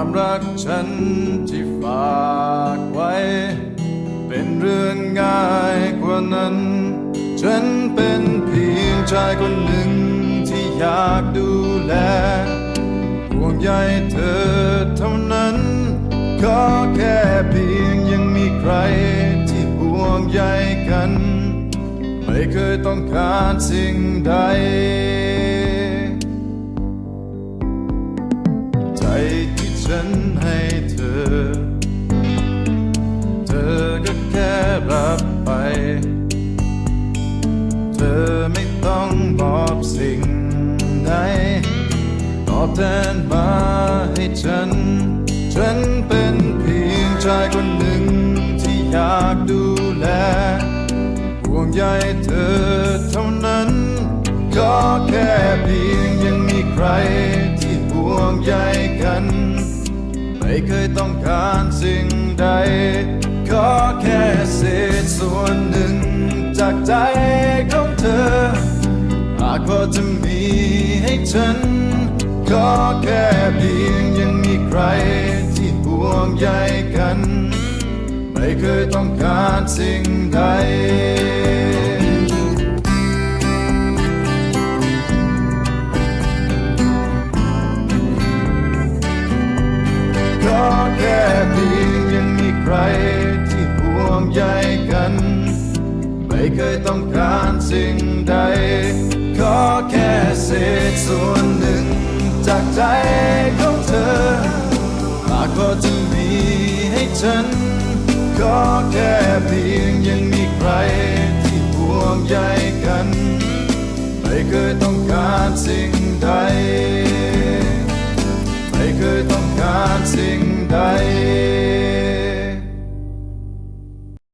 ความรักฉันที่ฝากไว้ เป็นเรื่องง่ายกว่านั้น ฉันเป็นเพียงชายคนหนึ่งที่อยากดูแลห่วงใยเธอเท่านั้น ก็แค่เพียงยังมีใครที่ห่วงใยกัน ไม่เคยต้องการสิ่งใดใจที่ ฉันให้เธอ เธอก็แค่รับไป เธอไม่ต้องบอกสิ่งใดตอบแทนมาให้ฉัน ฉันเป็นเพียงชายคนหนึ่งที่อยากดูแลห่วงใยเธอเท่านั้น ก็แค่เพียง ต้องการสิ่งใดก็แค่เศษส่วนหนึ่ง จากใจของเธอ หากพอจะมีให้ฉันก็แค่เพียงยังมีใครที่ห่วงใยกัน ไม่เคยต้องการสิ่งใด ไม่เคยต้องการสิ่งใดก็แค่เศษส่วนหนึ่ง จากใจของเธอหากพอจะมีให้ฉันก็แค่เพียงยังมีใครที่ห่วงใยกัน ไม่เคยต้องการสิ่งใด ไม่เคยต้องการสิ่งใด